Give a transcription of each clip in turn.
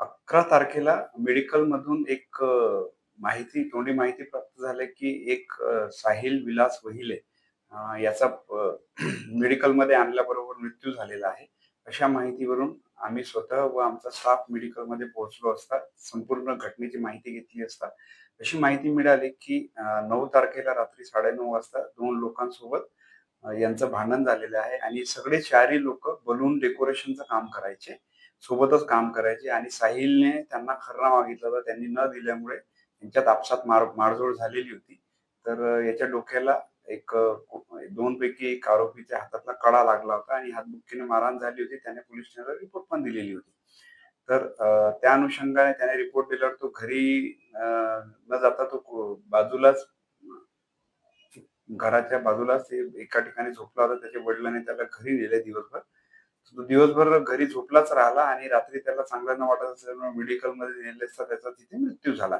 अकरा तारखेला मेडिकल मधून एक माहिती तोंडी माहिती प्राप्त झाली की एक साहिल विलास वहिले याचा मेडिकलमध्ये आणल्याबरोबर मृत्यू झालेला आहे. अशा माहितीवरून आम्ही स्वतः व आमचा स्टाफ मेडिकलमध्ये पोहोचलो असता संपूर्ण घटनेची माहिती घेतली असता अशी माहिती मिळाली की नऊ तारखेला रात्री 9:30 वाजता दोन लोकांसोबत यांचं भांडण झालेलं आहे आणि सगळे चारही लोक बलून डेकोरेशनचं काम करायचे. सोबतच काम करायचे आणि साहिलने त्यांना खर्रा मागितला होता. त्यांनी न दिल्यामुळे त्यांच्यात आपसात मार मारझोड झालेली होती. तर याच्या डोक्याला एक दोन पैकी एक आरोपीच्या हातातला कडा लागला होता आणि हातबुक्कीने मारहाण झाली होती. त्याने पोलीस ठाण्याला रिपोर्ट पण दिलेली होती. तर त्या अनुषंगाने त्याने रिपोर्ट दिल्यावर तो घरी न जाता तो बाजूलाच घराच्या बाजूलाच एका ठिकाणी झोपला होता. त्याच्या वडिलांनी त्याला घरी नेले दिवसभर. तो दिवसभर घरी झोपलाच राहिला आणि रात्री त्याला चांगलं न वाटत असल्यामुळे मेडिकलमध्ये नेले असता त्याचा तिथे मृत्यू झाला.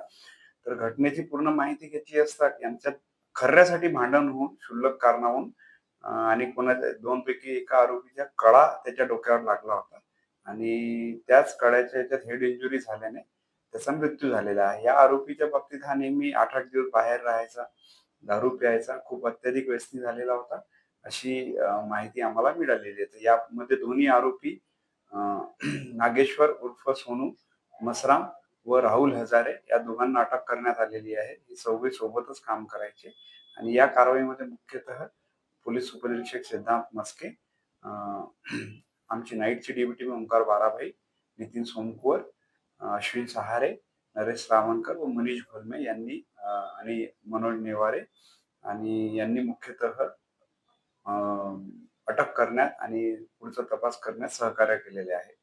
तर घटनेची पूर्ण माहिती घेतली असता यांच्यात खऱ्यासाठी भांडण होऊन क्षुल्लक कारणाहून आणि कोणाच्या दोन पैकी एका आरोपीच्या कडा त्याच्या डोक्यावर लागला होता आणि त्याच कड्याच्या याच्यात हेड इंजुरी झाल्याने त्याचा मृत्यू झालेला आहे. या आरोपीच्या बाबतीत हा नेहमी 8-8 दिवस बाहेर राहायचा, दारू प्यायचा, खूप अत्याधिक व्यसनी झालेला होता. अशी माहिती आम्हाला मिळालेली आहे. यामध्ये दोन्ही आरोपी नागेश्वर उर्फ सोनू मसराम व राहुल हजारे या दोघांना अटक करण्यात आलेली आहे. हे चौघे सोबतच काम करायचे आणि या कारवाईमध्ये मुख्यतः पोलीस उपनिरीक्षक सिद्धांत मस्के, आमची नाईटची नाईटचे ओंकार बाराभाई, नितीन सोमकुवर, अश्विन सहारे, नरेश रावणकर व मनीष घोलमे यांनी आणि मनोज नेवारे आणि यांनी मुख्यतः अटक करण्यात आणि पुढचा तपास करण्यात सहकार्य केलेले आहे.